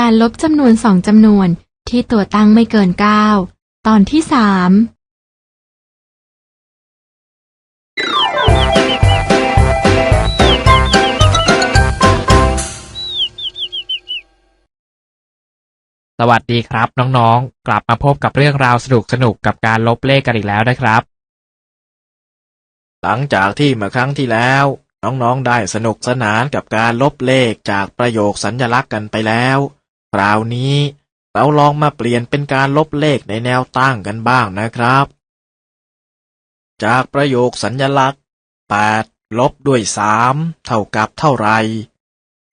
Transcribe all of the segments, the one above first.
การลบจำนวนสองจำนวนที่ตัวตั้งไม่เกิน 9 ตอนที่ 3สวัสดีครับ น้องๆ กลับมาพบกับเรื่องราวสนุกๆกับการลบเลขกันอีกแล้วนะครับ หลังจากที่เมื่อครั้งที่แล้ว น้องๆ ได้สนุกสนานกับการลบเลขจากประโยคสัญญลักษณ์กันไปแล้ว คราวนี้เราลองมาเปลี่ยนเป็นการลบเลขในแนวตั้งกันบ้างนะครับ จากประโยคสัญญลักษณ์ 8 ลบด้วย 3 เท่ากับเท่าไหร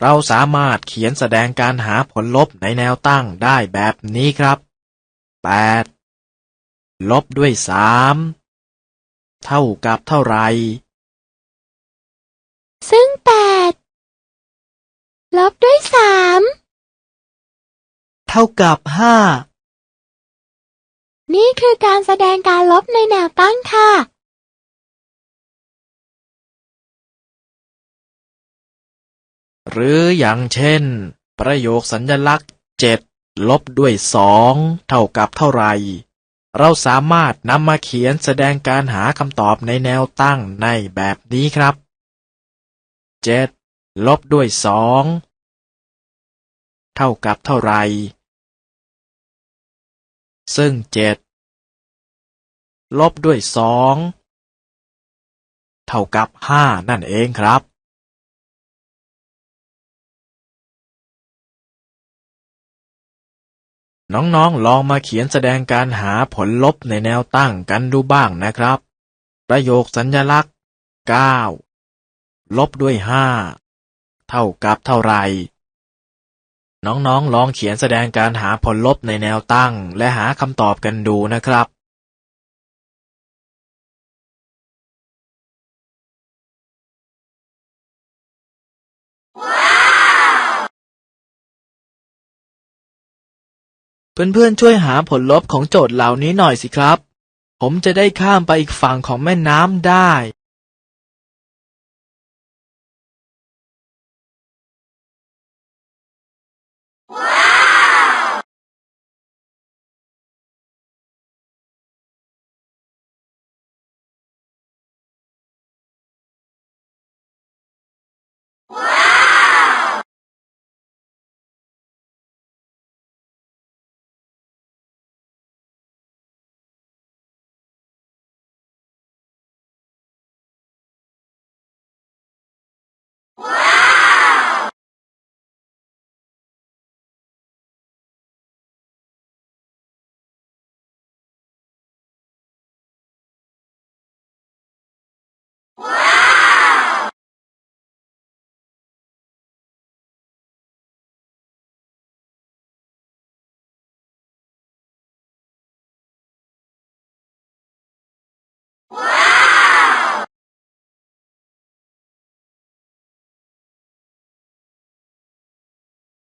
เราสามารถเขียนแสดงการหาผลลบในแนวตั้งได้แบบนี้ครับ 8 ลบด้วย 3 เท่ากับเท่าไหรซึ่ง 8 ลบด้วยเท่ากับห้า3นี่คือการแสดงการลบในแนวตั้งค่ะ หรืออย่างเช่น ประโยคสัญญลักษณ์เจ็ดลบด้วยสองเท่ากับเท่าไหร่ เราสามารถนำมาเขียนแสดงการหาคำตอบในแนวตั้งในแบบนี้ครับเจ็ดลบด้วยสองเท่ากับเท่าไหร่ ซึ่งเจ็ดลบด้วยสองเท่ากับห้านั่นเองครับ น้องๆ ลองมาเขียนแสดงการหาผลลบในแนวตั้งกันดูบ้างนะครับ ประโยคสัญญลักษณ์ 9 ลบด้วย 5 เท่ากับเท่าไหร่ น้องๆ ลองเขียนแสดงการหาผลลบในแนวตั้ง และหาคำตอบกันดูนะครับเพื่อนๆช่วยหาผลลบของโจทย์เหล่านี้หน่อยสิครับ ผมจะได้ข้ามไปอีกฝั่งของแม่น้ำได้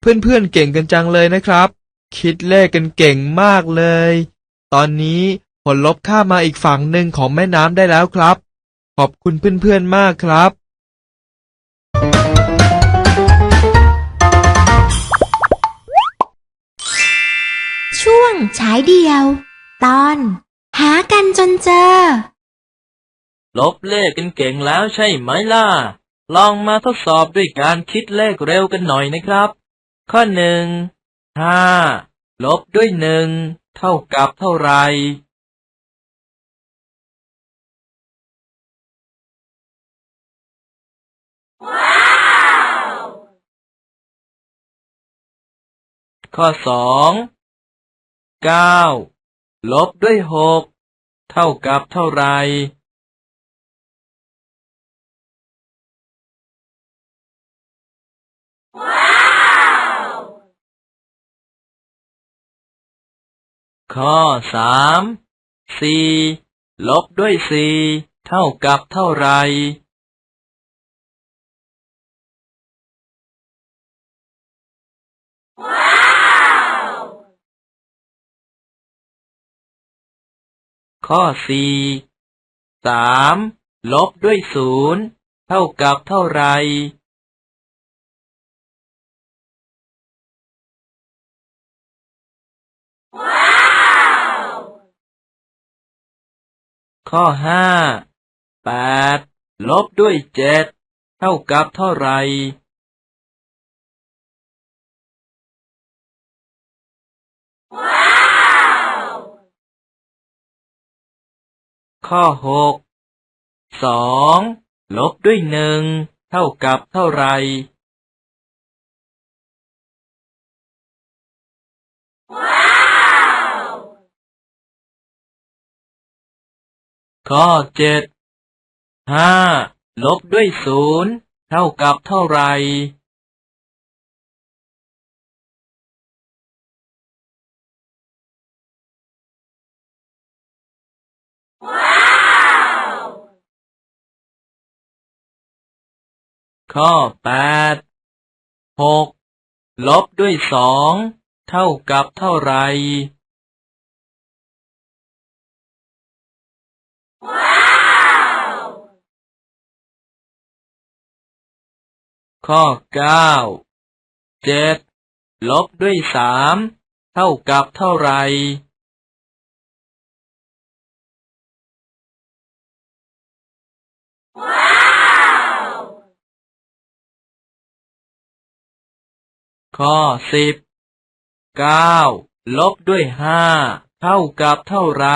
เพื่อนๆเก่งกันจังเลยนะครับ คิดเลขกันเก่งมากเลย ตอนนี้ผลลบข้ามมาอีกฝั่งหนึ่งของแม่น้ำได้แล้วครับ ขอบคุณเพื่อนๆมากครับ ช่วงฉายเดียว ตอน หากันจนเจอ ลบเลขกันเก่งแล้วใช่ไหมล่ะ ลองมาทดสอบด้วยการคิดเลขเร็วกันหน่อยนะครับ ข้อหนึ่งห้าลบด้วยหนึ่งเท่ากับเท่าไหร่ข้อสองเก้าลบด้วยหกเท่ากับเท่าไหร่ ข้อสามสี่ลบด้วยสี่เท่ากับเท่าไหร่ข้อสี่สามลบด้วยศูนย์เท่ากับเท่าไร ข้อห้าแปดลบด้วยเจ็ดเท่ากับเท่าไหร่ข้อหกสองลบด้วยหนึ่งเท่ากับเท่าไหร่ ข้อเจ็ดห้าลบด้วยศูนย์เท่ากับเท่าไหร่ข้อแปดหกลบด้วยสองเท่ากับเท่าไหร่ ข้อเก้าเจ็ดลบด้วยสามเท่ากับเท่าไหร่ข้อสิบเก้าลบด้วยห้าเท่ากับเท่าไร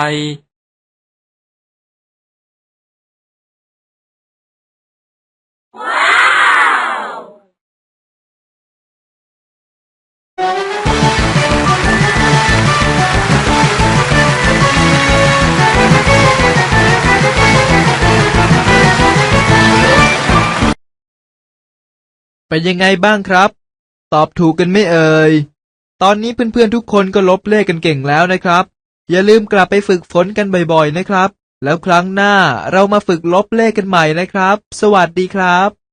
เป็นยังไงบ้างครับ ตอบถูกกันไม่เอ่ย ตอนนี้เพื่อนๆทุกคนก็ลบเลขกันเก่งแล้วนะครับ อย่าลืมกลับไปฝึกฝนกันบ่อยๆนะครับ แล้วครั้งหน้าเรามาฝึกลบเลขกันใหม่นะครับ สวัสดีครับ